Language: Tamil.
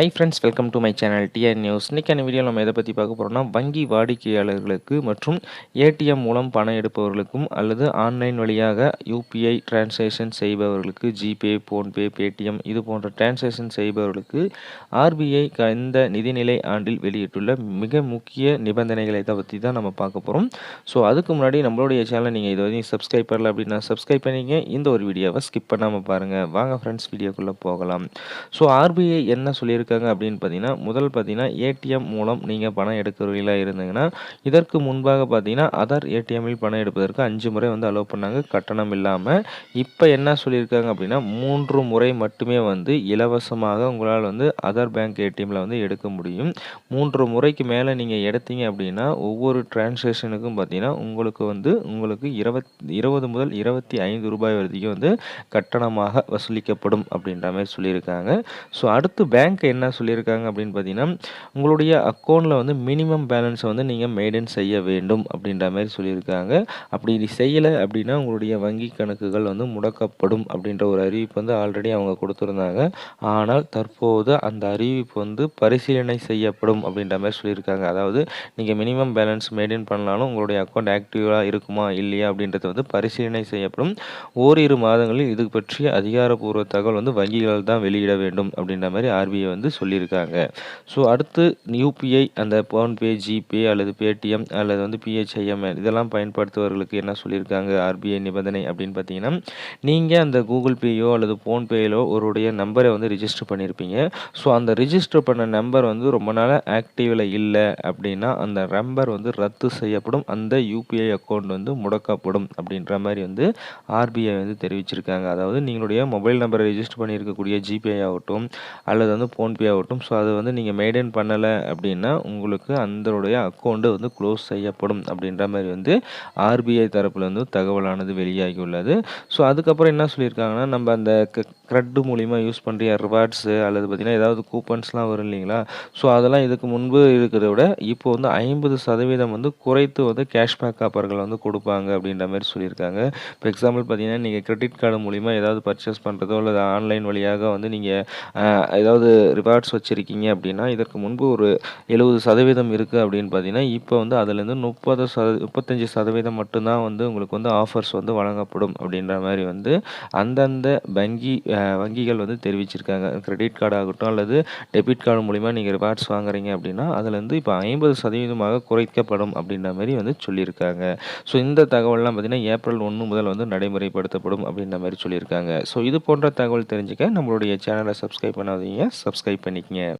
Hi friends welcome to my channel TN News இன்றைக்கான வீடியோ நம்ம எதை பற்றி பார்க்க போகிறோம்னா வங்கி வாடிக்கையாளர்களுக்கு மற்றும் ஏடிஎம் மூலம் பணம் எடுப்பவர்களுக்கும் அல்லது ஆன்லைன் வழியாக யூபிஐ டிரான்சாக்ஷன் செய்பவர்களுக்கு ஜிபே ஃபோன்பே பேடிஎம் இது போன்ற டிரான்சாக்ஷன் செய்பவர்களுக்கு ஆர்பிஐ இந்த நிதிநிலை ஆண்டில் வெளியிட்டுள்ள மிக முக்கிய நிபந்தனைகளை பற்றி தான் நம்ம பார்க்க போகிறோம் ஸோ அதுக்கு முன்னாடி நம்மளுடைய சேனலை நீங்கள் இது வரைக்கும் சப்ஸ்கிரைப் பண்ணல அப்படின்னா சப்ஸ்கிரைப் பண்ணிங்க இந்த ஒரு வீடியோவை ஸ்கிப் பண்ணாமல் பாருங்கள் வாங்க ஃப்ரெண்ட்ஸ் வீடியோக்குள்ளே போகலாம். ஸோ ஆர்பிஐ என்ன சொல்லியிருக்கு இருக்காங்க அப்படின்னு பார்த்தீங்கன்னா முதல் பார்த்தீங்கன்னா ஏடிஎம் மூலம் நீங்கள் பணம் எடுக்கிறவர்களா இருந்தீங்கன்னா இதற்கு முன்பாக பார்த்தீங்கன்னா அதர் ஏடிஎம்மில் பணம் எடுப்பதற்கு அஞ்சு முறை வந்து அலோவ் பண்ணாங்க. கட்டணம் இல்லாமல் இப்போ என்ன சொல்லியிருக்காங்க அப்படின்னா மூன்று முறை மட்டுமே வந்து இலவசமாக உங்களால் வந்து அதர் பேங்க் ஏடிஎம்மில் வந்து எடுக்க முடியும். மூன்று முறைக்கு மேலே நீங்கள் எடுத்தீங்க அப்படின்னா ஒவ்வொரு டிரான்சேக்ஷனுக்கும் பார்த்தீங்கன்னா உங்களுக்கு வந்து உங்களுக்கு இருபத் இருபது முதல் இருபத்தி ஐந்து ரூபாய் வரைக்கும் வந்து கட்டணமாக வசூலிக்கப்படும் அப்படின்ற மாதிரி சொல்லியிருக்காங்க. ஸோ அடுத்து பேங்க் என்ன சொல்லியிருக்காங்க அப்படின்னு பார்த்தீங்கன்னா உங்களுடைய அக்கௌண்ட்டில் வந்து மினிமம் பேலன்ஸை வந்து நீங்கள் மெயின்டைன் செய்ய வேண்டும் அப்படின்ற மாதிரி சொல்லியிருக்காங்க. அப்படி இது செய்யலை அப்படின்னா உங்களுடைய வங்கி கணக்குகள் வந்து முடக்கப்படும் அப்படின்ற ஒரு அறிவிப்பு வந்து ஆல்ரெடி அவங்க கொடுத்துருந்தாங்க. ஆனால் தற்போது அந்த அறிவிப்பு வந்து பரிசீலனை செய்யப்படும் அப்படின்ற மாதிரி சொல்லியிருக்காங்க. அதாவது நீங்கள் மினிமம் பேலன்ஸ் மெயின்டைன் பண்ணாலும் உங்களுடைய அக்கௌண்ட் ஆக்டிவாக இருக்குமா இல்லையா அப்படின்றது வந்து பரிசீலனை செய்யப்படும். ஓரிரு மாதங்களில் இது பற்றிய அதிகாரப்பூர்வ தகவல் வந்து வங்கிகள் தான் வெளியிட வேண்டும் அப்படின்ற மாதிரி ஆர்பிஐ வந்து சொல்லியிருக்காங்க. ஸோ அடுத்து யூபிஐ அந்த ஃபோன்பே ஜிபே அல்லது பேடிஎம் அல்லது வந்து பிஹெச்ஐஎம் இதெல்லாம் பயன்படுத்துவர்களுக்கு என்ன சொல்லியிருக்காங்க? ஆர்பிஐ நிபந்தனை அப்படின்னு பார்த்தீங்கன்னா நீங்கள் அந்த கூகுள் பேயோ அல்லது ஃபோன்பேயிலோ ஒருடைய நம்பரை வந்து ரிஜிஸ்டர் பண்ணியிருப்பீங்க. ஸோ அந்த ரிஜிஸ்டர் பண்ண நம்பர் வந்து ரொம்ப நாள் ஆக்டிவில் இல்லை அப்படின்னா அந்த நம்பர் வந்து ரத்து செய்யப்படும். அந்த யூபிஐ அக்கௌண்ட் வந்து முடக்கப்படும் அப்படின்ற மாதிரி வந்து ஆர்பிஐ வந்து தெரிவிச்சிருக்காங்க. அதாவது நீங்களுடைய மொபைல் நம்பரை ரிஜிஸ்டர் பண்ணியிருக்கக்கூடிய ஜிபே ஆகட்டும் அல்லது வந்து ஃபோன்பே ஆகட்டும் ஸோ அதை வந்து நீங்கள் மெயின்டைன் பண்ணலை அப்படின்னா உங்களுக்கு அந்தனுடைய அக்கௌண்ட்டு வந்து க்ளோஸ் செய்யப்படும் அப்படின்ற மாதிரி வந்து ஆர்பிஐ தரப்பில் வந்து தகவலானது வெளியாகி உள்ளது. ஸோ அதுக்கப்புறம் என்ன சொல்லியிருக்காங்கன்னா நம்ம அந்த க்ரெட்டு மூலிமா யூஸ் பண்ணுற ரிவார்ட்ஸு அல்லது பார்த்திங்கன்னா ஏதாவது கூப்பன்ஸ்லாம் வரும் இல்லைங்களா? ஸோ அதெல்லாம் இதுக்கு முன்பு இருக்கிறத விட இப்போ வந்து ஐம்பது சதவீதம் வந்து குறைத்து வந்து கேஷ்பேக் ஆப்பர்கள் வந்து கொடுப்பாங்க அப்படின்ற மாதிரி சொல்லியிருக்காங்க. இப்போ எக்ஸாம்பிள் பார்த்தீங்கன்னா நீங்கள் கிரெடிட் கார்டு மூலிமா ஏதாவது பர்ச்சேஸ் பண்ணுறதோ அல்லது ஆன்லைன் வழியாக வந்து நீங்கள் ஏதாவது ரிவார்ட்ஸ் வச்சுருக்கீங்க அப்படின்னா இதற்கு முன்பு ஒரு எழுபது சதவீதம் இருக்குது அப்படின்னு பார்த்தீங்கன்னா இப்போ வந்து அதுலேருந்து முப்பது சத முப்பத்தஞ்சு சதவீதம் மட்டும்தான் வந்து உங்களுக்கு வந்து ஆஃபர்ஸ் வந்து வழங்கப்படும் அப்படின்ற மாதிரி வந்து அந்தந்த வங்கி வங்கிகள் வந்து தெரிவிச்சிருக்காங்க. கிரெடிட் கார்டு ஆகட்டும் அல்லது டெபிட் கார்டு மூலிமா நீங்கள் ரிவார்ட்ஸ் வாங்குறீங்க அப்படின்னா அதுலேருந்து இப்போ ஐம்பது சதவீதமாக குறைக்கப்படும் அப்படின்ற மாதிரி வந்து சொல்லியிருக்காங்க. ஸோ இந்த தகவல்லாம் பார்த்திங்கன்னா ஏப்ரல் ஒன்று முதல் வந்து நடைமுறைப்படுத்தப்படும் அப்படின்ற மாதிரி சொல்லியிருக்காங்க. ஸோ இது போன்ற தகவல் தெரிஞ்சுக்க நம்மளுடைய சேனலை சப்ஸ்கிரைப் பண்ணாதீங்க. Subscribe Kaepernicknya